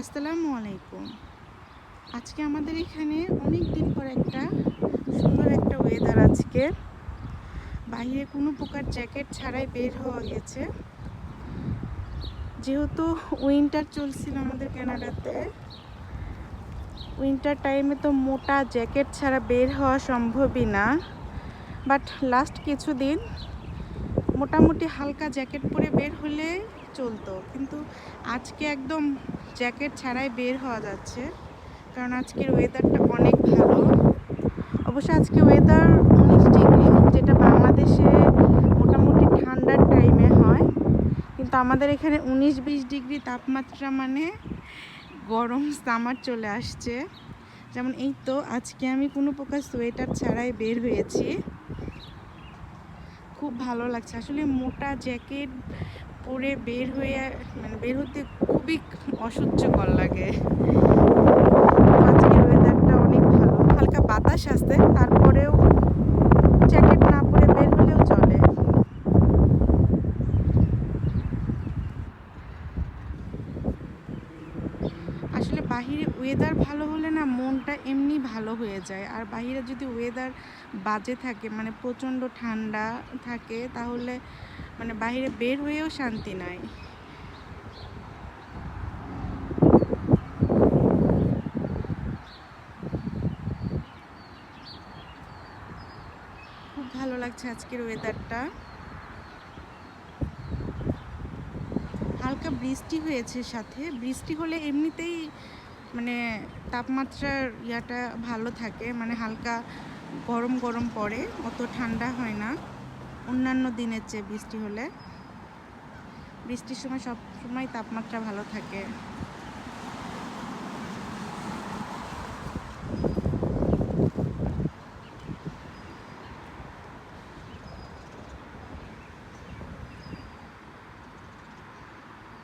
আসসালামু আলাইকুম। আজকে আমাদের এখানে অনেক দিন পর একটা সুন্দর একটা ওয়েদার আজকে। বাইরে কোনো প্রকার জ্যাকেট ছাড়াই বের হওয়া গেছে। যেহেতু উইন্টার চলছিল আমাদের কানাডাতে উইন্টার টাইমে তো মোটা জ্যাকেট ছাড়া বের হওয়া সম্ভবই না। বাট লাস্ট কিছুদিন মোটামুটি হালকা জ্যাকেট পরে বের হলে চলতো। কিন্তু আজকে একদম জ্যাকেট ছাড়াই বের হওয়া যাচ্ছে, কারণ আজকের ওয়েদারটা অনেক ভালো। অবশ্য আজকে ওয়েদার উনিশ ডিগ্রি যেটা বাংলাদেশে মোটামুটি ঠান্ডার টাইমে হয়। কিন্তু আমাদের এখানে উনিশ বিশ ডিগ্রি তাপমাত্রা মানে গরম সামার চলে আসছে। যেমন এই তো, আজকে আমি কোনো প্রকার সোয়েটার ছাড়াই বের হয়েছি। খুব ভালো লাগছে। আসলে মোটা জ্যাকেট পরে বের হয়ে মানে বের হতে খুবই অসহ্যকর লাগে আজকের ওয়েদারটা অনেক ভালো হালকা বাতাস আসছে তারপরেও জ্যাকেট না পরে বের হলেও চলে আসলে বাহিরে ওয়েদার ভালো হলে না মনটা এমনি ভালো হয়ে যায়। আর বাহিরে যদি ওয়েদার বাজে থাকে মানে প্রচণ্ড ঠান্ডা থাকে, তাহলে মানে বাহিরে বের হয়েও শান্তি নাই। খুব ভালো লাগছে আজকের ওয়েদারটা হালকা বৃষ্টি হয়েছে সাথে। বৃষ্টি হলে এমনিতেই মানে তাপমাত্রার ইয়াটা ভালো থাকে মানে হালকা গরম গরম পড়ে, অত ঠান্ডা হয় না। অন্যান্য দিনের চেয়ে বৃষ্টি হলে। বৃষ্টির সময় সব সময় তাপমাত্রা ভালো থাকে।